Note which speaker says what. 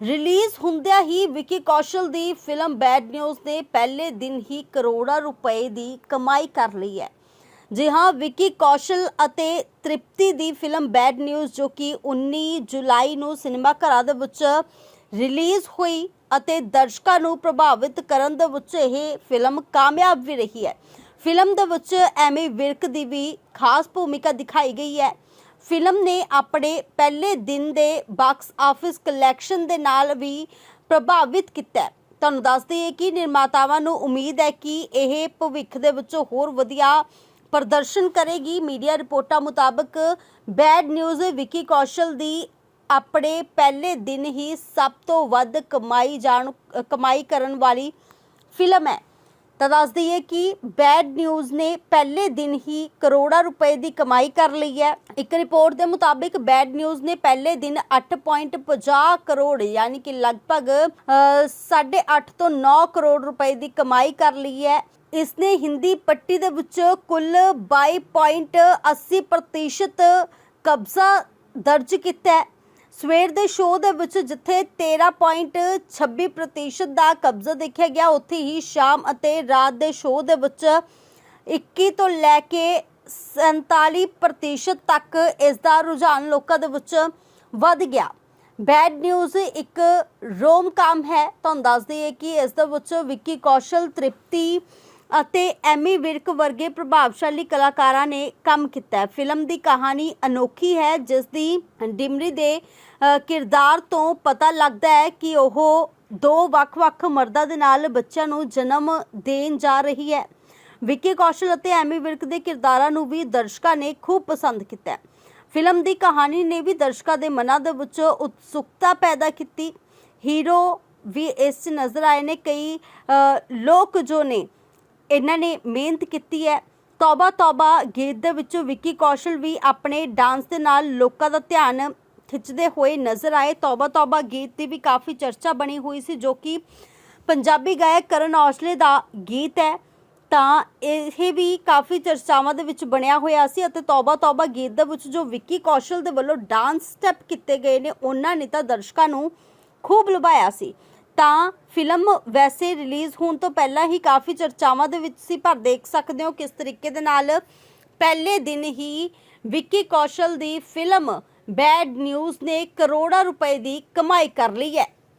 Speaker 1: Release ਹੁੰਦਿਆਂ ਹੀ ਵਿੱਕੀ ਕੌਸ਼ਲ ਦੀ ਫਿਲਮ ਬੈਡ ਨਿਊਜ਼ ਨੇ ਪਹਿਲੇ ਦਿਨ ਹੀ ਕਰੋੜਾਂ ਰੁਪਏ ਦੀ ਕਮਾਈ ਕਰ ਲਈ ਹੈ। ਜੀ ਹਾਂ, ਵਿੱਕੀ ਕੌਸ਼ਲ ਅਤੇ ਤ੍ਰਿਪਤੀ ਦੀ ਫਿਲਮ ਬੈਡ ਨਿਊਜ਼ ਜੋ ਕਿ 19 ਜੁਲਾਈ ਨੂੰ ਸਿਨੇਮਾ ਘਰਾਂ ਦੇ ਵਿੱਚ ਰਿਲੀਜ਼ ਹੋਈ ਅਤੇ ਦਰਸ਼ਕਾਂ ਨੂੰ ਪ੍ਰਭਾਵਿਤ ਕਰਨ ਦੇ ਵਿੱਚ ਇਹ ਫਿਲਮ ਕਾਮਯਾਬ ਵੀ ਰਹੀ ਹੈ। ਫਿਲਮ ਦੇ ਵਿੱਚ ਐਮੀ ਵਿਰਕ ਦੀ ਵੀ ਖਾਸ ਭੂਮਿਕਾ ਦਿਖਾਈ ਗਈ ਹੈ। ਫਿਲਮ ਨੇ ਆਪਣੇ ਪਹਿਲੇ ਦਿਨ ਦੇ ਬਾਕਸ ਆਫਿਸ ਕਲੈਕਸ਼ਨ ਦੇ ਨਾਲ ਵੀ ਪ੍ਰਭਾਵਿਤ ਕੀਤਾ ਹੈ। ਤੁਹਾਨੂੰ ਦੱਸ ਦਈਏ ਕਿ ਨਿਰਮਾਤਾਵਾਂ ਨੂੰ ਉਮੀਦ ਹੈ ਕਿ ਇਹ ਭਵਿੱਖ ਦੇ ਵਿੱਚੋਂ ਹੋਰ ਵਧੀਆ ਪ੍ਰਦਰਸ਼ਨ ਕਰੇਗੀ ਮੀਡੀਆ ਰਿਪੋਰਟਾਂ ਮੁਤਾਬਕ ਬੈਡ ਨਿਊਜ਼ ਵਿੱਕੀ ਕੌਸ਼ਲ ਦੀ ਆਪਣੇ ਪਹਿਲੇ ਦਿਨ ਹੀ ਸਭ ਤੋਂ ਵੱਧ ਕਮਾਈ ਜਾਣ, ਕਮਾਈ ਕਰਨ ਵਾਲੀ ਫਿਲਮ ਹੈ ਤਾਂ ਦੱਸ ਦਈਏ ਕਿ ਬੈਡ ਨਿਊਜ਼ ਨੇ ਪਹਿਲੇ ਦਿਨ ਹੀ ਕਰੋੜਾਂ ਰੁਪਏ ਦੀ ਕਮਾਈ ਕਰ ਲਈ ਹੈ। ਇੱਕ ਰਿਪੋਰਟ ਦੇ ਮੁਤਾਬਿਕ ਬੈਡ ਨਿਊਜ਼ ਨੇ ਪਹਿਲੇ ਦਿਨ 8.50 ਕਰੋੜ ਯਾਨੀ ਕਿ ਲਗਭਗ ਅ, ਸਾਢੇ 8 ਤੋਂ 9 ਕਰੋੜ ਰੁਪਏ ਦੀ ਕਮਾਈ ਕਰ ਲਈ ਹੈ। ਇਸ ਨੇ ਹਿੰਦੀ ਪੱਟੀ ਦੇ ਵਿੱਚ ਕੁੱਲ 22.80% ਕਬਜ਼ਾ ਦਰਜ ਕੀਤਾ ਹੈ। ਸਵੇਰ ਦੇ ਸ਼ੋਅ ਦੇ ਵਿੱਚ ਜਿੱਥੇ 13.26% ਦਾ ਕਬਜ਼ਾ ਦੇਖਿਆ ਗਿਆ, ਉੱਥੇ ਹੀ ਸ਼ਾਮ ਅਤੇ ਰਾਤ ਦੇ ਸ਼ੋਅ ਦੇ ਵਿੱਚ 21 ਤੋਂ ਲੈ ਕੇ 47% ਤੱਕ ਇਸ ਦਾ ਰੁਝਾਨ ਲੋਕਾਂ ਦੇ ਵਿੱਚ ਵੱਧ ਗਿਆ। ਬੈਡ ਨਿਊਜ਼ ਇੱਕ ਰੋਮ ਕਾਮ ਹੈ। ਤੁਹਾਨੂੰ ਦੱਸ ਦਈਏ ਕਿ ਇਸ ਦੇ ਵਿੱਚ ਵਿੱਕੀ ਕੌਸ਼ਲ ਤ੍ਰਿਪਤੀ ਅਤੇ ਐਮੀ ਵਿਰਕ ਵਰਗੇ ਪ੍ਰਭਾਵਸ਼ਾਲੀ ਕਲਾਕਾਰਾਂ ਨੇ ਕੰਮ ਕੀਤਾ ਹੈ। ਫਿਲਮ ਦੀ ਕਹਾਣੀ ਅਨੋਖੀ ਹੈ, ਜਿਸ ਦੀ ਡਿਮਰੀ ਦੇ ਕਿਰਦਾਰ ਤੋਂ ਪਤਾ ਲੱਗਦਾ ਹੈ ਕਿ ਉਹ ਦੋ ਵੱਖ-ਵੱਖ ਮਰਦਾਂ ਦੇ ਨਾਲ ਬੱਚਿਆਂ ਨੂੰ ਜਨਮ ਦੇਣ ਜਾ ਰਹੀ ਹੈ। ਵਿੱਕੀ ਕੌਸ਼ਲ ਅਤੇ ਐਮੀ ਵਿਰਕ ਦੇ ਕਿਰਦਾਰਾਂ ਨੂੰ ਵੀ ਦਰਸ਼ਕਾਂ ਨੇ ਖੂਬ ਪਸੰਦ ਕੀਤਾ ਹੈ। ਫਿਲਮ ਦੀ ਕਹਾਣੀ ਨੇ ਵੀ ਦਰਸ਼ਕਾਂ ਦੇ ਮਨਾਂ ਦੇ ਵਿੱਚ ਉਤਸੁਕਤਾ ਪੈਦਾ ਕੀਤੀ। ਹੀਰੋ ਵੀ ਇਸ 'ਚ ਨਜ਼ਰ ਆਏ ਨੇ ਕਈ ਲੋਕ ਜੋ ਨੇ। ਇਹਨਾਂ ਨੇ ਮਿਹਨਤ ਕੀਤੀ ਹੈ। ਤੌਬਾ ਤੌਬਾ ਗੀਤ ਦੇ ਵਿੱਚੋਂ ਵਿੱਕੀ ਕੌਸ਼ਲ ਵੀ ਆਪਣੇ ਡਾਂਸ ਦੇ ਨਾਲ ਲੋਕਾਂ ਦਾ ਧਿਆਨ ਖਿੱਚਦੇ ਹੋਏ ਨਜ਼ਰ ਆਏ। ਤੌਬਾ ਤੌਬਾ ਗੀਤ ਦੀ ਵੀ ਕਾਫੀ ਚਰਚਾ ਬਣੀ ਹੋਈ ਸੀ ਜੋ ਕਿ ਪੰਜਾਬੀ ਗਾਇਕ ਕਰਨ ਔਸ਼ਲੇ ਦਾ ਗੀਤ ਹੈ। ਤਾਂ ਇਹ ਵੀ ਕਾਫੀ ਚਰਚਾਵਾਂ ਦੇ ਵਿੱਚ ਬਣਿਆ ਹੋਇਆ ਸੀ ਅਤੇ ਤੌਬਾ ਤੌਬਾ ਗੀਤ ਦੇ ਵਿੱਚ ਜੋ ਵਿੱਕੀ ਕੌਸ਼ਲ ਦੇ ਵੱਲੋਂ ਡਾਂਸ ਸਟੈਪ ਕੀਤੇ ਗਏ ਨੇ, ਉਹਨਾਂ ਨੇ ਤਾਂ ਦਰਸ਼ਕਾਂ ਨੂੰ ਖੂਬ ਲੁਭਾਇਆ ਸੀ। ਤਾਂ ਫਿਲਮ ਵੈਸੇ ਰਿਲੀਜ਼ ਹੋਣ ਤੋਂ ਪਹਿਲਾਂ ਹੀ ਕਾਫੀ ਚਰਚਾਵਾਂ ਦੇ ਵਿੱਚ ਸੀ, ਪਰ ਦੇਖ ਸਕਦੇ ਹੋ ਕਿਸ ਤਰੀਕੇ ਦੇ ਨਾਲ ਪਹਿਲੇ ਦਿਨ ਹੀ ਵਿੱਕੀ ਕੌਸ਼ਲ ਦੀ ਫਿਲਮ ਬੈਡ ਨਿਊਜ਼ ਨੇ ਕਰੋੜਾਂ ਰੁਪਏ ਦੀ ਕਮਾਈ ਕਰ ਲਈ ਹੈ।